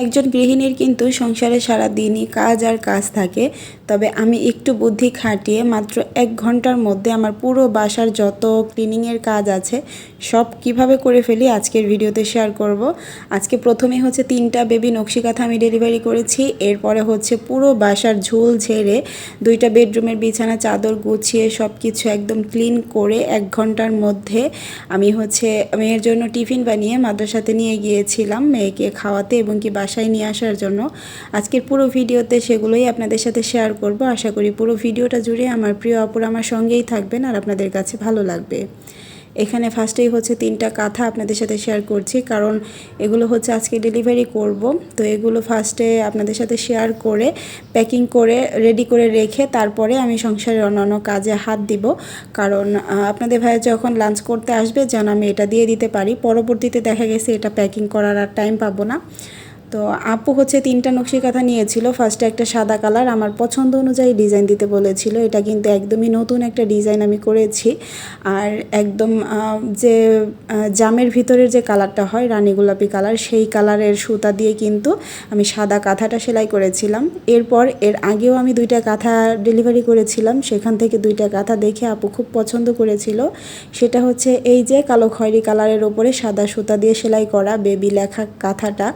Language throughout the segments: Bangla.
একজন গৃহিণীর কিন্তু সংসারে সারা দিনই কাজ আর কাজ থাকে। তবে আমি একটু বুদ্ধি খাটিয়ে মাত্র এক ঘণ্টার মধ্যে আমার পুরো বাসার যত ক্লিনিংয়ের কাজ আছে সব কীভাবে করে ফেলি আজকের ভিডিওতে শেয়ার করব। আজকে প্রথমে হচ্ছে তিনটা বেবি নকশি কাঁথা আমি ডেলিভারি করেছি। এরপরে হচ্ছে পুরো বাসার ঝোল ঝেড়ে দুইটা বেডরুমের বিছানা, চাদর গুছিয়ে সব কিছু একদম ক্লিন করে এক ঘণ্টার মধ্যে আমি হচ্ছে মেয়ের জন্য টিফিন বানিয়ে মাদ্রাসাতে নিয়ে গিয়েছিলাম মেয়েকে খাওয়াতে এবং কি বাসায় নিয়ে আসার জন্য। আজকের পুরো ভিডিওতে সেগুলোই আপনাদের সাথে শেয়ার করব। আশা করি পুরো ভিডিওটা জুড়ে আমার প্রিয় অপর আমার সঙ্গেই থাকবেন আর আপনাদের কাছে ভালো লাগবে। এখানে ফার্স্টেই হচ্ছে তিনটা কাঁথা আপনাদের সাথে শেয়ার করছি। কারণ এগুলো হচ্ছে আজকে ডেলিভারি করব। তো এগুলো ফার্স্টে আপনাদের সাথে শেয়ার করে প্যাকিং করে রেডি করে রেখে তারপরে আমি সংসারের অন্যান্য কাজে হাত দিব। কারণ আপনাদের ভাইয়া যখন লাঞ্চ করতে আসবে যেন আমি এটা দিয়ে দিতে পারি। পরবর্তীতে দেখা গেছে এটা প্যাকিং করার আর টাইম পাবো না। তো আপু হচ্ছে তিনটা নকশি কাঁথা নিয়েছিল ফার্স্টে একটা সাদা কালার, আমার পছন্দ অনুযায়ী ডিজাইন দিতে বলেছিল। এটা কিন্তু একদমই নতুন একটা ডিজাইন আমি করেছি। আর একদম যে জামের ভিতরের যে কালারটা হয়, রানী গোলাপি কালার, সেই কালারের সুতা দিয়ে কিন্তু আমি সাদা কাঁথাটা সেলাই করেছিলাম। এরপর এর আগেও আমি দুইটা কাঁথা ডেলিভারি করেছিলাম। সেখান থেকে দুইটা কাঁথা দেখে আপু খুব পছন্দ করেছিল। সেটা হচ্ছে এই যে কালো খয়েরি কালারের ওপরে সাদা সুতা দিয়ে সেলাই করা বেবি লেখা কাঁথাটা।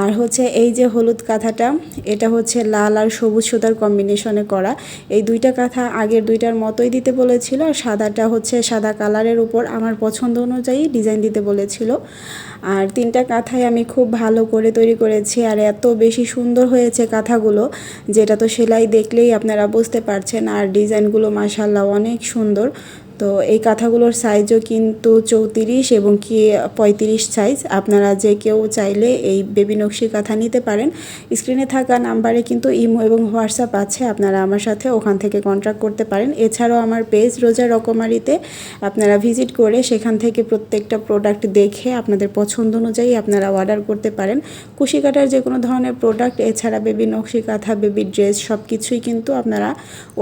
আর হচ্ছে এই যে হলুদ কাঁথাটা, এটা হচ্ছে লাল আর সবুজ সুতার কম্বিনেশনে করা। এই দুইটা কাঁথা আগের দুইটার মতোই দিতে বলেছিল, আর সাদাটা হচ্ছে সাদা কালারের উপর আমার পছন্দ অনুযায়ী ডিজাইন দিতে বলেছিল। আর তিনটা কাঁথাই আমি খুব ভালো করে তৈরি করেছি, আর এত বেশি সুন্দর হয়েছে কাঁথাগুলো, যেটা তো সেলাই দেখলেই আপনারা বুঝতে পারছেন, আর ডিজাইনগুলো মাসাল্লাহ অনেক সুন্দর। তো এই কাঁথাগুলোর সাইজও কিন্তু চৌত্রিশ এবং কি পঁয়ত্রিশ সাইজ আপনারা যে কেউ চাইলে এই বেবি নকশি কাঁথা নিতে পারেন। স্ক্রিনে থাকা নাম্বারে কিন্তু ইমো এবং হোয়াটসঅ্যাপ আছে, আপনারা আমার সাথে ওখান থেকে কন্ট্যাক্ট করতে পারেন। এছাড়াও আমার পেজ রোজা রকমারিতে আপনারা ভিজিট করে সেখান থেকে প্রত্যেকটা প্রোডাক্ট দেখে আপনাদের পছন্দ অনুযায়ী আপনারা অর্ডার করতে পারেন। কুশি কাটার যে কোনো ধরনের প্রোডাক্ট এছাড়া বেবি নকশি কাঁথা বেবি ড্রেস সব কিছুই কিন্তু আপনারা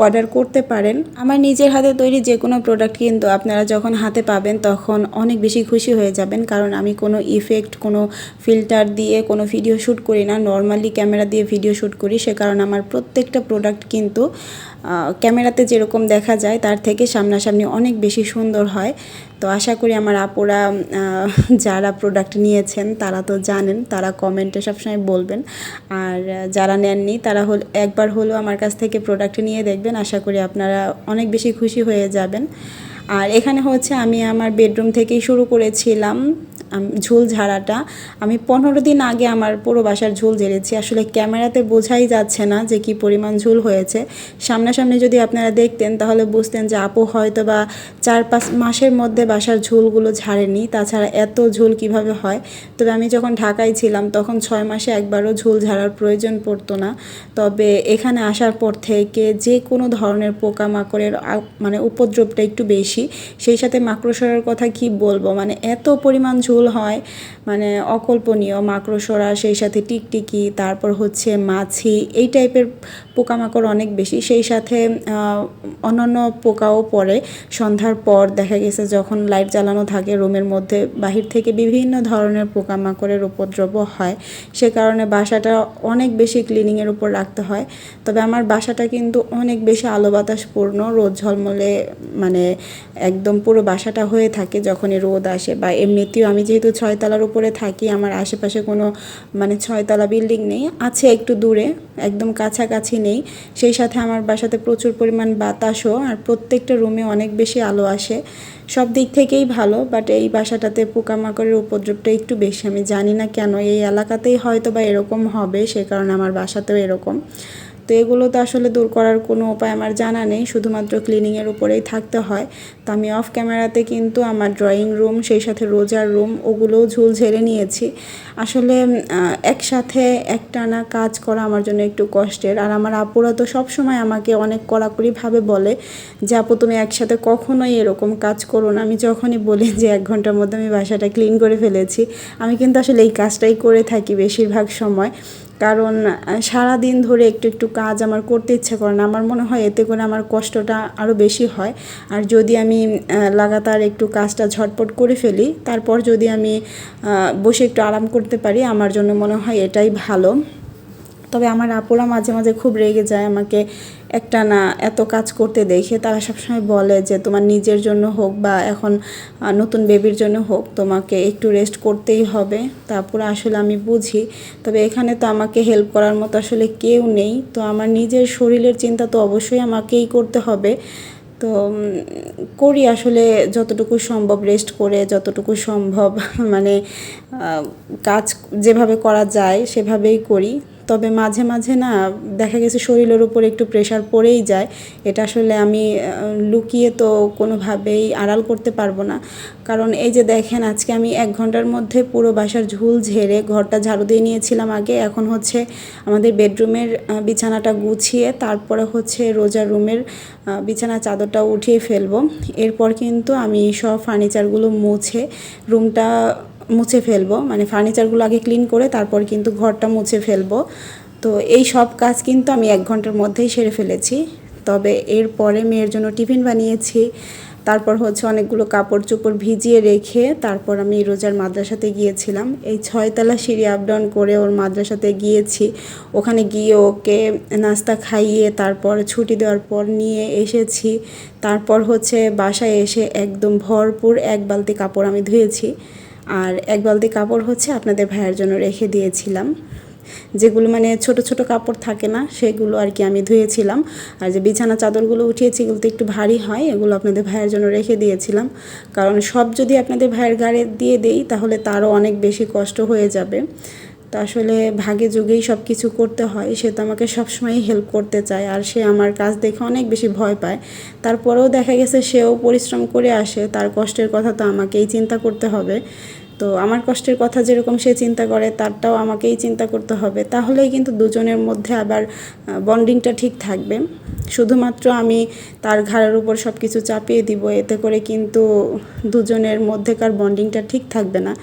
অর্ডার করতে পারেন। আমার নিজের হাতে তৈরি যে কোনো প্রোডাক্ট কিন্তু আপনারা যখন হাতে পাবেন তখন অনেক বেশি খুশি হয়ে যাবেন। কারণ আমি কোনো ইফেক্ট কোনো ফিল্টার দিয়ে কোনো ভিডিও শ্যুট করি না। নর্মালি ক্যামেরা দিয়ে ভিডিও শ্যুট করি। সে কারণে আমার প্রত্যেকটা প্রোডাক্ট কিন্তু ক্যামেরাতে যেরকম দেখা যায়, তার থেকে সামনাসামনি অনেক বেশি সুন্দর হয়। তো আশা করি আমার আপুরা যারা প্রোডাক্ট নিয়েছেন, তারা তো জানেন, তারা কমেন্টে সবসময় বলবেন। আর যারা নেননি, তারা হল, একবার হলেও আমার কাছ থেকে প্রোডাক্ট নিয়ে দেখবেন। আশা করি আপনারা অনেক বেশি খুশি হয়ে যাবেন। আর এখানে হচ্ছে আমি আমার বেডরুম থেকেই শুরু করেছিলাম। ঝুল ঝাড়াটা। আমি পনেরো দিন আগে আমার পুরো বাসার ঝুল ঝেড়েছি। আসলে ক্যামেরাতে বোঝাই যাচ্ছে না যে কি পরিমাণ ঝুল হয়েছে। সামনাসামনি যদি আপনারা দেখতেন, তাহলে বুঝতেন যে আপু হয়তো বা চার পাঁচ মাসের মধ্যে বাসার ঝোলগুলো ঝাড়েনি। তাছাড়া এত ঝোল কীভাবে হয়? তবে আমি যখন ঢাকায় ছিলাম, তখন ছয় মাসে একবারও ঝোল ঝাড়ার প্রয়োজন পড়তো না। তবে এখানে আসার পর থেকে যে কোনো ধরনের পোকামাকড়ের মানে উপদ্রবটা একটু বেশি। সেই সাথে মাকড়সার কথা কি বলব? মানে এত পরিমাণ ঝুল হয় মানে অকল্পনীয় মাকড়সরা সেই সাথে টিকটিকি, তারপর হচ্ছে মাছি, এই টাইপের পোকামাকড় অনেক বেশি। সেই সাথে অন্যান্য পোকাও পড়ে। সন্ধ্যার পর দেখা গেছে যখন লাইট জ্বালানো থাকে, রুমের মধ্যে বাহির থেকে বিভিন্ন ধরনের পোকামাকড়ের উপদ্রব হয়। সে কারণে বাসাটা অনেক বেশি ক্লিনিংয়ের উপর রাখতে হয়। তবে আমার বাসাটা কিন্তু অনেক বেশি আলো বাতাসপূর্ণ রোদ ঝলমলে মানে একদম পুরো বাসাটা হয়ে থাকে যখনই রোদ আসে বা এমনিতেও আমি যেহেতু ছয়তলার উপরে থাকি, আমার আশেপাশে কোনো মানে ছয়তলা বিল্ডিং নেই, আছে একটু দূরে, একদম কাছাকাছি নেই। সেই সাথে আমার বাসাতে প্রচুর পরিমাণ বাতাসও, আর প্রত্যেকটা রুমে অনেক বেশি আলো আসে। সব দিক থেকেই ভালো বাট এই বাসাটাতে পোকামাকড়ের উপদ্রবটা একটু বেশি। আমি জানি না কেন, এই এলাকাতেই হয়তো বা এরকম হবে, সে কারণে আমার বাসাতেও এরকম। তো এগুলো তো আসলে দূর করার কোনো উপায় আমার জানা নেই, শুধুমাত্র ক্লিনিংয়ের উপরেই থাকতে হয়। তো আমি অফ ক্যামেরাতে কিন্তু আমার ড্রয়িং রুম সেই সাথে রোজার রুম ওগুলোও ঝুল ঝেড়ে নিয়েছি। আসলে একসাথে একটানা কাজ করা আমার জন্য একটু কষ্টের। আর আমার আপুরা তো সবসময় আমাকে অনেক কড়াকড়িভাবে বলে যে, আপু, তুমি একসাথে কখনোই এরকম কাজ করো না। আমি যখনই বলি যে, এক ঘণ্টার মধ্যে আমি বাসাটা ক্লিন করে ফেলেছি, আমি কিন্তু আসলে এই কাজটাই করে থাকি বেশিরভাগ সময়। কারণ সারা দিন ধরে একটু একটু কাজ আমার করতে ইচ্ছে করে না। আমার মনে হয় এতে করে আমার কষ্টটা আরও বেশি হয়। আর যদি আমি লাগাতার একটু কাজটা ঝটপট করে ফেলি, তারপর যদি আমি বসে একটু আরাম করতে পারি, আমার জন্য মনে হয় এটাই ভালো। তবে আমার আপুরা মাঝে মাঝে খুব রেগে যায় আমাকে একটা না এত কাজ করতে দেখে তারা সবসময় বলে যে তোমার নিজের জন্য হোক বা এখন নতুন বেবির জন্য হোক, তোমাকে একটু রেস্ট করতেই হবে। তারপর আসলে আমি বুঝি, তবে এখানে তো আমাকে হেল্প করার মতো আসলে কেউ নেই। তো আমার নিজের শরীরের চিন্তা তো অবশ্যই আমাকেই করতে হবে। তো করি আসলে যতটুকু সম্ভব রেস্ট করে, যতটুকু সম্ভব মানে কাজ যেভাবে করা যায় সেভাবেই করি। তবে মাঝে মাঝে না দেখা গেছে শরীরের উপর একটু প্রেশার পড়েই যায়। এটা আসলে আমি লুকিয়ে তো কোনোভাবেই আড়াল করতে পারব না। কারণ এই যে দেখেন আজকে আমি এক ঘণ্টার মধ্যে পুরো বাসার ঝুল ঝেড়ে ঘরটা ঝাড়ু দিয়ে নিয়েছিলাম আগে। এখন হচ্ছে আমাদের বেডরুমের বিছানাটা গুছিয়ে তারপরে হচ্ছে রোজার রুমের বিছানা চাদরটা উঠিয়ে ফেলব। এরপর কিন্তু আমি সব ফার্নিচারগুলো মুছে রুমটা মুছে ফেলব মানে ফার্নিচারগুলো আগে ক্লিন করে তারপর কিন্তু ঘরটা মুছে ফেলব। তো এই সব কাজ কিন্তু আমি এক ঘণ্টার মধ্যেই সেরে ফেলেছি। তবে এরপরে মেয়ের জন্য টিফিন বানিয়েছি, তারপর হচ্ছে অনেকগুলো কাপড় চোপড় ভিজিয়ে রেখে তারপর আমি রোজার মাদ্রাসাতে গিয়েছিলাম। এই ছয়তলা সিঁড়ি আপ ডাউন করে ওর মাদ্রাসাতে গিয়েছি। ওখানে গিয়ে ওকে নাস্তা খাইয়ে তারপর ছুটি দেওয়ার পর নিয়ে এসেছি। তারপর হচ্ছে বাসায় এসে একদম ভরপুর এক বালতি কাপড় আমি ধুয়েছি। আর এক বালতি কাপড় হচ্ছে আপনাদের ভাইয়ের জন্য রেখে দিয়েছিলাম। যেগুলো মানে ছোট ছোট কাপড় থাকে না, সেগুলো আর কি আমি ধুয়েছিলাম। আর যে বিছানা চাদরগুলো উঠিয়েছি, এগুলো তো একটু ভারী হয়, এগুলো আপনাদের ভাইয়ের জন্য রেখে দিয়েছিলাম। কারণ সব যদি আপনাদের ভাইয়ের গাড়ি দিয়ে দেই, তাহলে তারও অনেক বেশি কষ্ট হয়ে যাবে। তো আসলে ভাগে যুগেই সব কিছু করতে হয়। সে তো আমাকে সবসময়ই হেল্প করতে চায় আর সে আমার কাজ দেখে অনেক বেশি ভয় পায়। তারপরেও দেখা গেছে সেও পরিশ্রম করে আসে, তার কষ্টের কথা তো আমাকেই চিন্তা করতে হবে। তো আমার কষ্টের কথা যেরকম সে চিন্তা করে, তারটাও আমাকেই চিন্তা করতে হবে। তাহলেই কিন্তু দুজনের মধ্যে আবার বন্ডিংটা ঠিক থাকবে। শুধুমাত্র আমি তার ঘাড়ের উপর সব কিছু চাপিয়ে দিব, এতে করে কিন্তু দুজনের মধ্যেকার বন্ডিংটা ঠিক থাকবে না।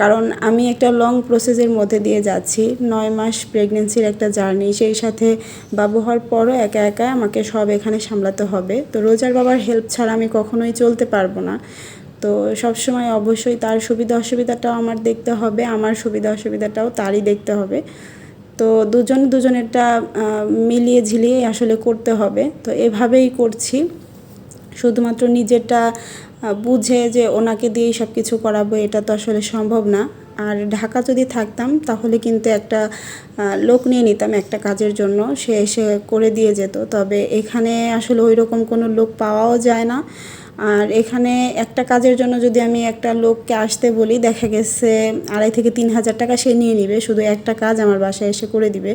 কারণ আমি একটা লং প্রসেসের মধ্যে দিয়ে যাচ্ছি। নয় মাস প্রেগনেন্সির একটা জার্নি সেই সাথে বাবু হওয়ার পরও একা একা আমাকে সব এখানে সামলাতে হবে। তো রোজার বাবার হেল্প ছাড়া আমি কখনোই চলতে পারব না। তো সবসময় অবশ্যই তার সুবিধা অসুবিধাটাও আমার দেখতে হবে, আমার সুবিধা অসুবিধাটাও তারই দেখতে হবে। তো দুজন দুজনেরটা মিলিয়ে ঝিলিয়ে আসলে করতে হবে। তো এভাবেই করছি। শুধুমাত্র নিজেরটা বুঝে যে ওনাকে দিয়েই সব কিছু করাবো, এটা তো আসলে সম্ভব না। আর ঢাকা যদি থাকতাম, তাহলে কিন্তু একটা লোক নিয়ে নিতাম একটা কাজের জন্য, সে এসে করে দিয়ে যেত। তবে এখানে আসলে ওই রকম কোনো লোক পাওয়াও যায় না। আর এখানে একটা কাজের জন্য যদি আমি একটা লোককে আসতে বলি, দেখা গেছে আড়াই থেকে তিন হাজার টাকা সে নিয়ে নিবে, শুধু একটা কাজ আমার বাসায় এসে করে দিবে।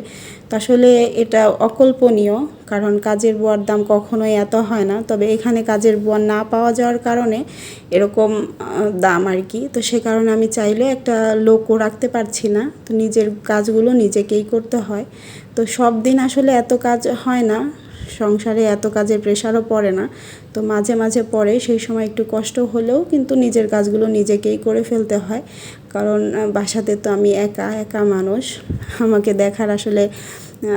তো আসলে এটা অকল্পনীয়, কারণ কাজের বুয়ার দাম কখনোই এত হয় না। তবে এখানে কাজের বুয়া না পাওয়া যাওয়ার কারণে এরকম দাম আর কি। তো সে কারণে আমি চাইলে একটা লোকও রাখতে পারছি না। তো নিজের কাজগুলো নিজেকেই করতে হয়। তো সব দিন আসলে এত কাজ হয় না। সংসারে এত কাজের প্রেশারও পড়ে না। তো মাঝে মাঝে পড়ে, সেই সময় একটু কষ্ট হলেও কিন্তু নিজের কাজগুলো নিজেকেই করে ফেলতে হয়। কারণ বাসাতে তো আমি একা একা মানুষ। আমাকে দেখার আসলে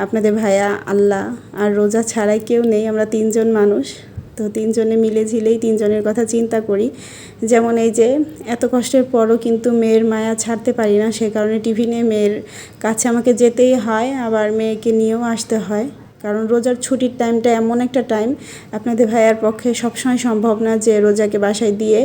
আপনাদের ভাইয়া আল্লাহ আর রোজা ছাড়াই কেউ নেই, আমরা তিনজন মানুষ। তো তিনজনে মিলে ঝিলেই তিনজনের কথা চিন্তা করি। যেমন এই যে, এত কষ্টের পরও কিন্তু মেয়ের মায়া ছাড়তে পারি না, সে কারণে টিফিনে মেয়ের কাছে আমাকে যেতেই হয়, আবার মেয়েকে নিয়েও আসতে হয়। কারণ রোজার ছুটির টাইমটা এমন একটা টাইম আপনাদের ভাইয়ার পক্ষে সবসময় সম্ভব না যে রোজাকে বাসায় দিয়ে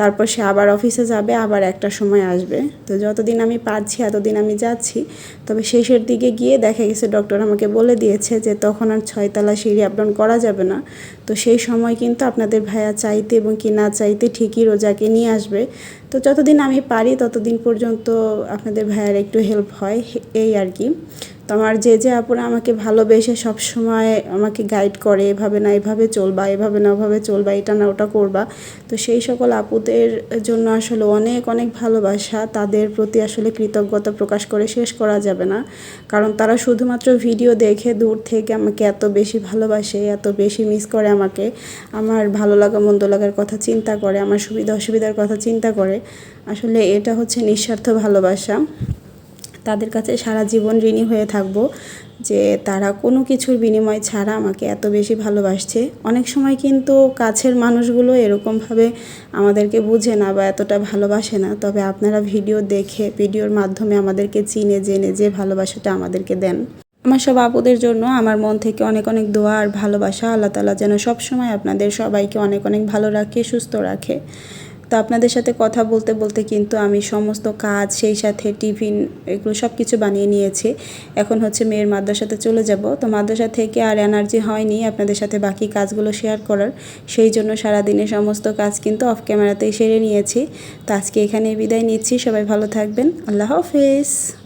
তারপর সে আবার অফিসে যাবে, আবার একটা সময় আসবে। তো যতদিন আমি পারছি, এতদিন আমি যাচ্ছি। তবে শেষের দিকে গিয়ে দেখা গেছে ডক্টর আমাকে বলে দিয়েছে যে তখন আর ছয়তলা সিঁড়ি আপডাউন করা যাবে না। তো সেই সময় কিন্তু আপনাদের ভাইয়া চাইতে এবং কি না চাইতে ঠিকই রোজাকে নিয়ে আসবে। তো যতদিন আমি পারি, ততদিন পর্যন্ত আপনাদের ভাইয়ার একটু হেল্প হয়, এই আর কি। তো আমার যে যে আপুরা আমাকে ভালোবেসে সব সময় আমাকে গাইড করে, এভাবে না, এভাবে চলবা, এভাবে না, ওভাবে চলবা, এটা না, ওটা করবা। তো সেই সকল আপুদের জন্য আসলে অনেক অনেক ভালোবাসা। তাদের প্রতি আসলে কৃতজ্ঞতা প্রকাশ করে শেষ করা যাবে না। কারণ তারা শুধুমাত্র ভিডিও দেখে দূর থেকে আমাকে এত বেশি ভালোবাসে, এত বেশি মিস করে আমাকে। আমার ভালো লাগা, মন্দ লাগার কথা চিন্তা করে, আমার সুবিধা, অসুবিধার কথা চিন্তা করে। আসলে এটা হচ্ছে নিঃস্বার্থ ভালোবাসা। তাদের কাছে সারা জীবন ঋণী হয়ে থাকব, যে তারা কোনো কিছুর বিনিময় ছাড়া আমাকে এত বেশি ভালোবাসছে। অনেক সময় কিন্তু কাছের মানুষগুলো এরকমভাবে আমাদেরকে বুঝে না বা এতটা ভালোবাসে না। তবে আপনারা ভিডিও দেখে, ভিডিওর মাধ্যমে আমাদেরকে চিনে, জেনে যে ভালোবাসাটা আমাদেরকে দেন। আমার সব আপুদের জন্য আমার মন থেকে অনেক অনেক দোয়া আর ভালোবাসা। আল্লাহ তালা যেন সবসময় আপনাদের সবাইকে অনেক অনেক ভালো রাখে, সুস্থ রাখে। তো আপনাদের সাথে কথা বলতে বলতে কিন্তু আমি সমস্ত কাজ, সেই সাথে টিফিন এগুলো সব কিছু বানিয়ে নিয়েছি। এখন হচ্ছে মেয়ের মাদ্রাসাতে চলে যাব। তো মাদ্রাসা থেকে আর এনার্জি হয়নি আপনাদের সাথে বাকি কাজগুলো শেয়ার করার। সেই জন্য সারাদিনে সমস্ত কাজ কিন্তু অফ ক্যামেরাতেই সেরে নিয়েছি। তো আজকে এখানে বিদায় নিচ্ছি। সবাই ভালো থাকবেন। আল্লাহ হাফেজ।